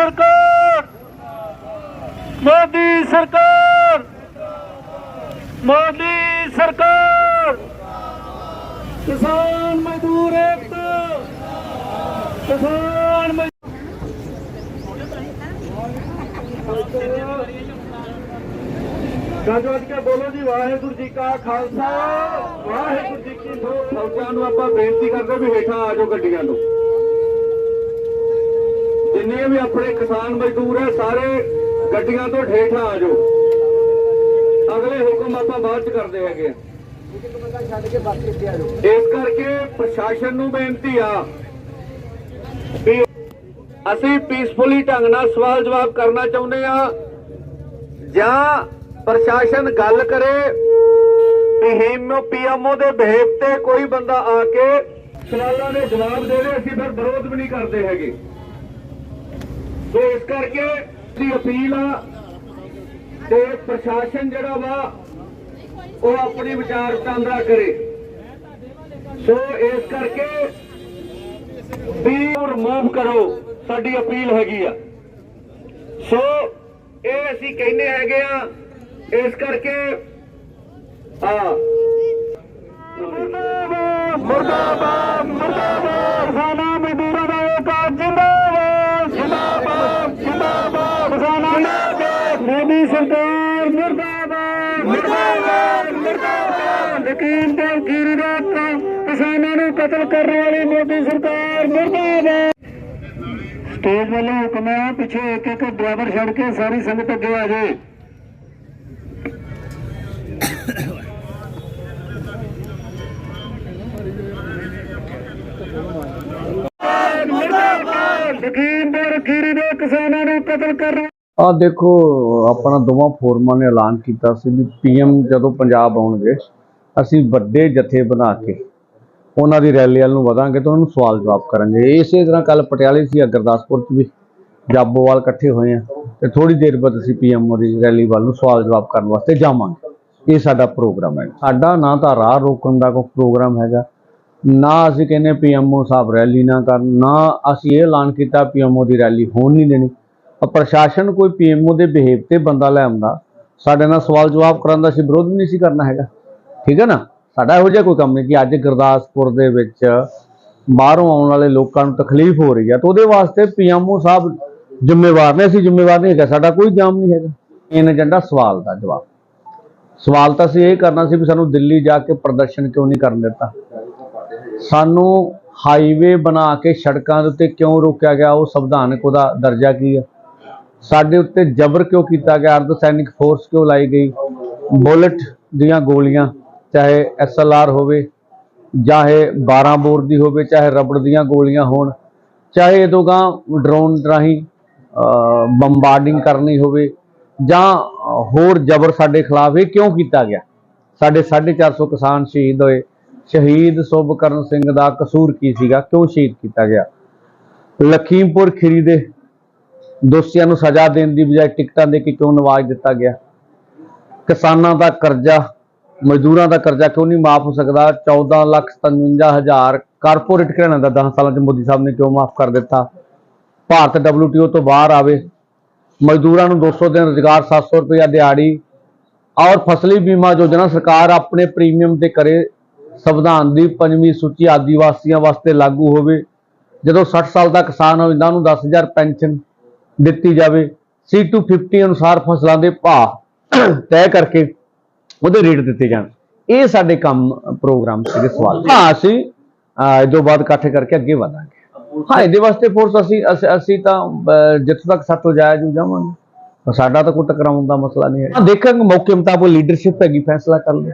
ਸਰਕਾਰ। ਮੋਦੀ ਸਰਕਾਰ। ਮੋਦੀ ਸਰਕਾਰ। ਕਿਸਾਨ ਮਜ਼ਦੂਰ ਏਕਤਾ ਕਿਸਾਨ ਗੱਜ ਕੇ ਬੋਲੋ ਜੀ, ਵਾਹਿਗੁਰੂ ਜੀ ਕਾ ਖਾਲਸਾ। ਵਾਹਿਗੁਰੂ ਜੀ ਕੀ ਫਤਿਹ। ਫੌਜਾਂ ਨੂੰ ਆਪਾਂ ਬੇਨਤੀ ਕਰਦੇ ਵੀ ਹੇਠਾਂ ਆ ਜਾਓ ਗੱਡੀਆਂ ਨੂੰ। ਜਿੰਨੇ ਵੀ ਆਪਣੇ ਕਿਸਾਨ ਮਜ਼ਦੂਰ ਹੈ ਸਾਰੇ ਗੱਡੀਆਂ ਤੋਂ ਹੇਠਾਂ ਆ ਜਾਓ। ਅਗਲੇ ਹੁਕਮ ਆਪਾਂ ਬਾਅਦ ਚ ਕਰਦੇ ਹੈਗੇ ਇਸ ਕਰਕੇ ਪ੍ਰਸ਼ਾਸਨ ਨੂੰ ਬੇਨਤੀ ਆ ਵੀ ਅਸੀਂ ਪੀਸਫੁਲੀ ਢੰਗ ਨਾਲ ਸਵਾਲ ਜਵਾਬ ਕਰਨਾ ਚਾਹੁੰਦੇ ਆ ਜਾਂ ਪ੍ਰਸ਼ਾਸਨ ਗੱਲ ਕਰੇ ਪੀਐਮਓ ਪੀਐਮਓ ਦੇ ਬਿਹੇਵ ਤੇ ਕੋਈ ਬੰਦਾ ਆ ਕੇ ਸਵਾਲਾਂ ਦੇ ਜਵਾਬ ਦੇਵੇ, ਅਸੀਂ ਫਿਰ ਵਿਰੋਧ ਵੀ ਨਹੀਂ ਕਰਦੇ ਹੈਗੇ। ਕਰਕੇ ਦੀ ਅਪੀਲ ਆ ਤੇ ਪ੍ਰਸ਼ਾਸਨ ਜਿਹੜਾ ਵਾ, ਉਹ ਆਪਣੀ ਵਿਚਾਰ ਵਟਾਂਦਰਾ ਕਰੇ। ਸੋ ਇਸ ਕਰਕੇ ਵੀ ਰਿਮੂਵ ਕਰੋ, ਸਾਡੀ ਅਪੀਲ ਹੈਗੀ ਆ। ਸੋ ਇਹ ਅਸੀਂ ਕਹਿੰਦੇ ਹੈਗੇ ਆ, ਇਸ ਕਰਕੇ ਆ। ਮੁਰਦਾਬਾਦ ਮੁਰਦਾਬਾਦ ਕਿਸਾਨਾਂ ਮਜ਼ਦੂਰਾਂ ਦਾ ਏਕਾ ਜਿੰਦਾਬਾਦ ਜਿੰਦਾਬਾਦ ਜਿੰਦਾਬਾਦ ਕਿਸਾਨਾਂ ਜਿੰਦਾਬਾਦ ਮੋਦੀ ਸਰਕਾਰ ਮੁਰਦਾਬਾਦ। ਮੁਰਦਾਬਾਦ ਮੁਰਦਾਬਾਦ। ਯਕੀਨ ਤੇ ਗਿਰੀ ਰਾਤ ਕਿਸਾਨਾਂ ਨੂੰ ਕਤਲ ਕਰਨ ਵਾਲੀ ਮੋਦੀ ਸਰਕਾਰ ਮੁਰਦਾਬਾਦ। ਸਟੇਜ ਵੱਲੋਂ ਹੁਕਮ ਹੈ ਪਿੱਛੇ ਇੱਕ ਇੱਕ ਡਰਾਈਵਰ ਛੱਡ ਕੇ ਸਾਰੀ ਸੰਗਤ ਅੱਗੇ ਆ ਜਾਏ। ਲਖੀਮਪੁਰ ਖੀਰੀ ਦੇ ਕਿਸਾਨਾਂ ਨੂੰ ਕਤਲ ਕਰਨ ਆ ਦੇਖੋ, ਆਪਣਾ ਦੋਵਾਂ ਫੋਰਮਾਂ ਨੇ ਐਲਾਨ ਕੀਤਾ ਸੀ ਵੀ ਪੀਐਮ ਜਦੋਂ ਪੰਜਾਬ ਆਉਣਗੇ, ਅਸੀਂ ਵੱਡੇ ਜਥੇ ਬਣਾ ਕੇ ਉਹਨਾਂ ਦੀ ਰੈਲੀ ਵੱਲ ਨੂੰ ਵਧਾਂਗੇ ਤਾਂ ਉਹਨਾਂ ਨੂੰ ਸਵਾਲ ਜਵਾਬ ਕਰਾਂਗੇ। ਇਸੇ ਤਰ੍ਹਾਂ ਕੱਲ ਪਟਿਆਲੇ ਸੀ ਗੁਰਦਾਸਪੁਰ ਚ ਵੀ ਜਾਬੋਵਾਲ ਇਕੱਠੇ ਹੋਏ ਆ, ਤੇ ਥੋੜੀ ਦੇਰ ਬਾਅਦ ਅਸੀਂ ਪੀਐਮ ਦੀ ਰੈਲੀ ਵੱਲ ਨੂੰ ਸਵਾਲ ਜਵਾਬ ਕਰਨ ਵਾਸਤੇ ਜਾਵਾਂਗੇ। ਇਹ ਸਾਡਾ ਪ੍ਰੋਗਰਾਮ ਹੈ। ਸਾਡਾ ਨਾ ਤਾਂ ਰਾਹ ਰੋਕਣ ਦਾ ਕੋਈ ਪ੍ਰੋਗਰਾਮ ਹੈਗਾ, ਨਾ ਅਸੀਂ ਕਹਿੰਦੇ ਪੀਐਮਓ ਸਾਹਿਬ ਰੈਲੀ ਨਾ ਕਰਨ, ਨਾ ਅਸੀਂ ਇਹ ਐਲਾਨ ਕੀਤਾ ਪੀਐਮਓ ਦੀ ਰੈਲੀ ਹੋਣ ਨਹੀਂ ਦੇਣੀ। ਪ੍ਰਸ਼ਾਸਨ ਕੋਈ ਪੀਐਮਓ ਦੇ ਬਿਹੇਵ ਤੇ ਬੰਦਾ ਲੈ ਆਉਂਦਾ, ਸਾਡੇ ਨਾਲ ਸਵਾਲ ਜਵਾਬ ਕਰਨ ਦਾ ਅਸੀਂ ਵਿਰੋਧ ਵੀ ਨਹੀਂ ਸੀ ਕਰਨਾ ਹੈਗਾ। ਠੀਕ ਹੈ ਨਾ? ਸਾਡਾ ਇਹੋ ਜਿਹਾ ਕੋਈ ਕੰਮ ਨਹੀਂ ਕਿ ਅੱਜ ਗੁਰਦਾਸਪੁਰ ਦੇ ਵਿੱਚ ਬਾਹਰੋਂ ਆਉਣ ਵਾਲੇ ਲੋਕਾਂ ਨੂੰ ਤਕਲੀਫ ਹੋ ਰਹੀ ਹੈ ਤਾਂ ਉਹਦੇ ਵਾਸਤੇ ਪੀਐਮਓ ਸਾਹਿਬ ਜ਼ਿੰਮੇਵਾਰ ਨੇ, ਅਸੀਂ ਜ਼ਿੰਮੇਵਾਰ ਨਹੀਂ ਹੈਗਾ, ਸਾਡਾ ਕੋਈ ਜਾਮ ਨਹੀਂ ਹੈਗਾ। ਇਹ ਏਜੰਡਾ ਸਵਾਲ ਦਾ ਜਵਾਬ। ਸਵਾਲ ਤਾਂ ਅਸੀਂ ਇਹ ਕਰਨਾ ਸੀ ਵੀ ਸਾਨੂੰ ਦਿੱਲੀ ਜਾ ਕੇ ਪ੍ਰਦਰਸ਼ਨ ਕਿਉਂ ਨਹੀਂ ਕਰਨ ਦਿੱਤਾ? ਸਾਨੂੰ ਹਾਈਵੇ ਬਣਾ ਕੇ ਸੜਕਾਂ ਦੇ ਉੱਤੇ ਕਿਉਂ ਰੋਕਿਆ ਗਿਆ, ਉਹ ਸੰਵਿਧਾਨਕ ਉਹਦਾ ਦਰਜਾ ਕੀ ਹੈ ਸਾਡੇ ਉੱਤੇ ਜ਼ਬਰ ਕਿਉਂ ਕੀਤਾ ਗਿਆ? ਅਰਧ ਸੈਨਿਕ ਫੋਰਸ ਕਿਉਂ ਲਾਈ ਗਈ? ਬੁਲਟ ਦੀਆਂ ਗੋਲੀਆਂ, ਚਾਹੇ ਐਸਐਲਆਰ ਹੋਵੇ, ਚਾਹੇ 12 ਬੋਰ ਦੀ ਹੋਵੇ, ਚਾਹੇ ਰਬੜ ਦੀਆਂ ਗੋਲੀਆਂ ਹੋਣ, ਚਾਹੇ ਇਹਦੋਂਗਾ ਡਰੋਨ ਰਾਹੀਂ ਬੰਬਾਰਡਿੰਗ ਕਰਨੀ ਹੋਵੇ, ਜਾਂ ਹੋਰ ਜ਼ਬਰ ਸਾਡੇ ਖਿਲਾਫ ਇਹ ਕਿਉਂ ਕੀਤਾ ਗਿਆ? ਸਾਡੇ 450 ਕਿਸਾਨ ਸ਼ਹੀਦ ਹੋਏ। ਸ਼ਹੀਦ ਸੁਭਕਰਨ ਸਿੰਘ ਦਾ ਕਸੂਰ ਕੀ ਸੀਗਾ? ਕਿਉਂ ਸ਼ਹੀਦ ਕੀਤਾ ਗਿਆ? ਲਖੀਮਪੁਰ ਖੀਰੀ ਦੇ ਦੋਸ਼ੀਆਂ ਨੂੰ ਸਜ਼ਾ ਦੇਣ ਦੀ ਬਜਾਏ ਟਿਕਟਾਂ ਦੇ ਕੇ ਕਿਉਂ ਨਵਾਜ ਦਿੱਤਾ ਗਿਆ? ਕਿਸਾਨਾਂ ਦਾ ਕਰਜ਼ਾ, ਮਜ਼ਦੂਰਾਂ ਦਾ ਕਰਜ਼ਾ ਕਿਉਂ ਨਹੀਂ ਮਾਫ ਹੋ ਸਕਦਾ? 14 ਲੱਖ 57 ਹਜ਼ਾਰ ਕਾਰਪੋਰੇਟ ਘਰਾਣਿਆਂ ਦਾ 10 ਸਾਲਾਂ 'ਚ ਮੋਦੀ ਸਾਹਿਬ ਨੇ ਕਿਉਂ ਮਾਫ ਕਰ ਦਿੱਤਾ? ਭਾਰਤ WTO ਤੋਂ ਬਾਹਰ ਆਵੇ, ਮਜ਼ਦੂਰਾਂ ਨੂੰ 200 ਦਿਨ ਰੁਜ਼ਗਾਰ 700 ਰੁਪਇਆ ਦਿਹਾੜੀ ਔਰ ਫਸਲੀ ਬੀਮਾ ਯੋਜਨਾ ਸਰਕਾਰ ਆਪਣੇ ਪ੍ਰੀਮੀਅਮ ਤੇ ਕਰੇ ਸੰਵਿਧਾਨ ਦੀ ਪੰਜਵੀਂ ਸੂਚੀ ਆਦੀਵਾਸੀਆਂ ਵਾਸਤੇ ਲਾਗੂ ਹੋਵੇ। ਜਦੋਂ 60 ਸਾਲ ਦਾ ਕਿਸਾਨ ਹੋ ਜਾਂਦਾ ਉਹਨੂੰ 10000 ਪੈਨਸ਼ਨ ਦਿੱਤੀ ਜਾਵੇ C250 ਅਨੁਸਾਰ ਫਸਲਾਂ ਦੇ ਭਾਅ ਤੈਅ ਕਰਕੇ ਉਹਦੇ ਰੇਟ ਦਿੱਤੇ ਜਾਣ। ਇਹ ਸਾਡੇ ਕੰਮ ਪ੍ਰੋਗਰਾਮ ਸੀਗੇ ਸਵਾਲ। ਹਾਂ ਅਸੀਂ ਅਹ, ਇਹ ਤੋਂ ਬਾਅਦ ਇਕੱਠੇ ਕਰਕੇ ਅੱਗੇ ਵਧਾਂਗੇ। ਹਾਂ ਇਹਦੇ ਵਾਸਤੇ ਫੋਰਸ ਅਸੀਂ ਅਸੀਂ- ਤਾਂ ਜਿੱਥੋਂ ਤੱਕ ਸਾਤੋਂ ਜਾਇਜ਼ ਹੋ ਜਾਵਾਂਗੇ। ਸਾਡਾ ਤਾਂ ਕੋਈ ਟਕਰਾਉਣ ਦਾ ਮਸਲਾ ਨਹੀਂ ਹੈ ਦੇਖਾਂਗੇ ਮੌਕੇ ਮੁਤਾਬਕ ਲੀਡਰਸ਼ਿਪ ਹੈਗੀ ਫੈਸਲਾ ਕਰ ਲਓ।